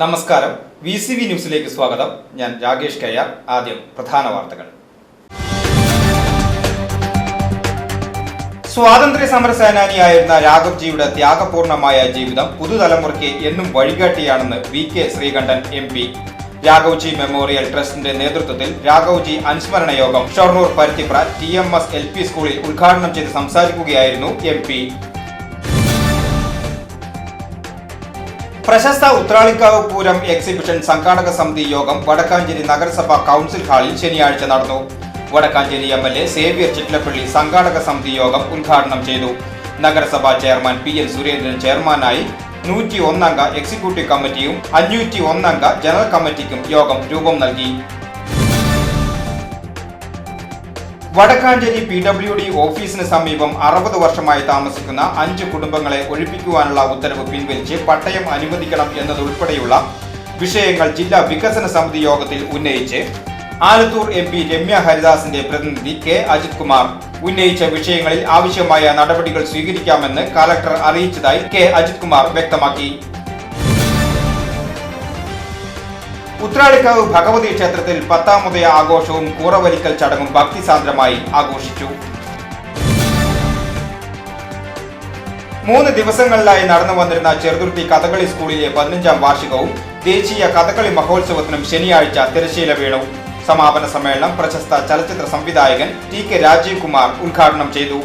നമസ്കാരം. V C V ന്യൂസിലേക്ക് സ്വാഗതം. ഞാൻ രാകേഷ് കയ്യ ആദ്യം പ്രധാന വാർത്തകൾ. സ്വാതന്ത്ര്യ സമര സേനാനിയായിരുന്ന രാഘവ്ജിയുടെ ത്യാഗപൂർണമായ ജീവിതം പുതുതലമുറയ്ക്ക് എന്നും വഴികാട്ടിയാണെന്ന് V K Sreekandan M P. Raghavji memorial ട്രസ്റ്റിന്റെ നേതൃത്വത്തിൽ രാഘവ്ജി അനുസ്മരണ യോഗം Shoranur Paruthipra T M S L P സ്കൂളിൽ ഉദ്ഘാടനം ചെയ്ത് സംസാരിക്കുകയായിരുന്നു എം പി. പ്രശസ്ത ഉത്രാളിക്കാവ് പൂരം എക്സിബിഷൻ സംഘാടക സമിതി യോഗം വടക്കാഞ്ചേരി നഗരസഭാ കൗൺസിൽ ഹാളിൽ ശനിയാഴ്ച നടന്നു. Vadakkanchery M L A Xavier Chittilappilly സംഘാടക സമിതി യോഗം ഉദ്ഘാടനം ചെയ്തു. നഗരസഭാ ചെയർമാൻ പി എൻ സുരേന്ദ്രൻ ചെയർമാനായി നൂറ്റി ഒന്നംഗ എക്സിക്യൂട്ടീവ് കമ്മിറ്റിയും അഞ്ഞൂറ്റി ഒന്നംഗ ജനറൽ കമ്മിറ്റിക്കും യോഗം രൂപം നൽകി. വടക്കാഞ്ചേരി പി ഡബ്ല്യു ഡി ഓഫീസിന് സമീപം അറുപത് വർഷമായി താമസിക്കുന്ന അഞ്ച് കുടുംബങ്ങളെ ഒഴിപ്പിക്കുവാനുള്ള ഉത്തരവ് പിൻവലിച്ച് പട്ടയം അനുവദിക്കണം എന്നതുൾപ്പെടെയുള്ള വിഷയങ്ങൾ ജില്ലാ വികസന സമിതി യോഗത്തിൽ ഉന്നയിച്ച് ആലത്തൂർ എം പി രമ്യ ഹരിദാസിന്റെ പ്രതിനിധി കെ അജിത് കുമാർ ഉന്നയിച്ച വിഷയങ്ങളിൽ ആവശ്യമായ നടപടികൾ സ്വീകരിക്കാമെന്ന് കലക്ടർ അറിയിച്ചതായി കെ അജിത് കുമാർ വ്യക്തമാക്കി. ഉത്രാളിക്കാവ് ഭഗവതി ക്ഷേത്രത്തിൽ പത്താമുദയ ആഘോഷവും കൂറവലിക്കൽ ചടങ്ങും ഭക്തിസാന്ദ്രമായി ആഘോഷിച്ചു. മൂന്ന് ദിവസങ്ങളിലായി നടന്നു വന്നിരുന്ന ചെറുതുരുത്തി കഥകളി സ്കൂളിലെ പതിനഞ്ചാം വാർഷികവും ദേശീയ കഥകളി മഹോത്സവത്തിനും ശനിയാഴ്ച തിരശ്ശീല വീണു സമാപന സമ്മേളനം പ്രശസ്ത ചലച്ചിത്ര സംവിധായകൻ ടി കെ രാജീവ് കുമാർ ഉദ്ഘാടനം ചെയ്തു.